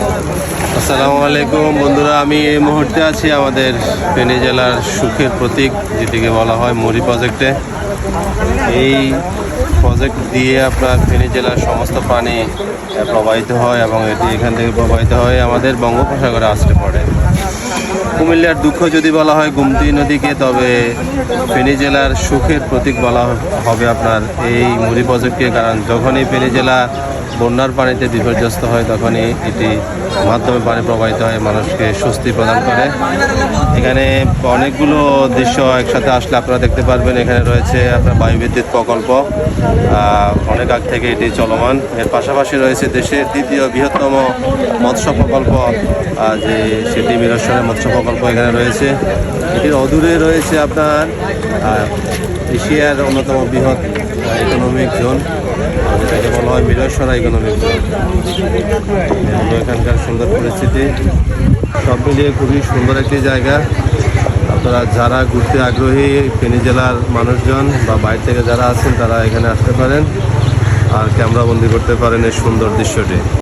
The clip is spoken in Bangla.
আসসালামু আলাইকুম। বন্ধুরা, আমি এই মুহূর্তে আছি আমাদের ফেনী জেলার সুখের প্রতীক, যেটিকে বলা হয় মুড়ি প্রজেক্টে। এই প্রজেক্ট দিয়ে আপনার ফেনী জেলার সমস্ত পানি প্রবাহিত হয় এবং এটি এখান থেকে প্রবাহিত হয় আমাদের বঙ্গোপসাগরে আসতে পড়ে কুমিল্লার দুঃখ যদি বলা হয় গুমতি নদীকে, তবে ফেনী জেলার সুখের প্রতীক বলা হবে আপনার। এই মুড়ি প্রজেক্টকে কারণ যখনই ফেনী জেলা বন্যার পানিতে বিপর্যস্ত হয়, তখনই এটি মাধ্যমে পানি প্রবাহিত হয়, মানুষকে স্বস্তি প্রদান করে। এখানে অনেকগুলো দৃশ্য একসাথে আসলে আপনারা দেখতে পারবেন। এখানে রয়েছে আপনার বায়ুবিদ্যুৎ প্রকল্প। অনেক আগ থেকে এটি চলমান। এর পাশাপাশি রয়েছে দেশের দ্বিতীয় বৃহত্তম মৎস্য প্রকল্প যে সেটি মিরসরের মৎস্য প্রকল্প এখানে রয়েছে। এটির অদূরে রয়েছে আপনার এশিয়ার অন্যতম বৃহৎ ইকোনমিক জোন যেটাকে বলা হয় মিরসরা ইকোনমিক জোন এখানকার সুন্দর পরিস্থিতি। সব মিলিয়ে খুবই সুন্দর একটি জায়গা। আপনারা যারা ঘুরতে আগ্রহী ফেনী জেলার মানুষজন বা বাইরে থেকে যারা আছেন, তারা এখানে আসতে পারেন। আর ক্যামেরাবন্দি করতে পারেন এই সুন্দর দৃশ্যটি।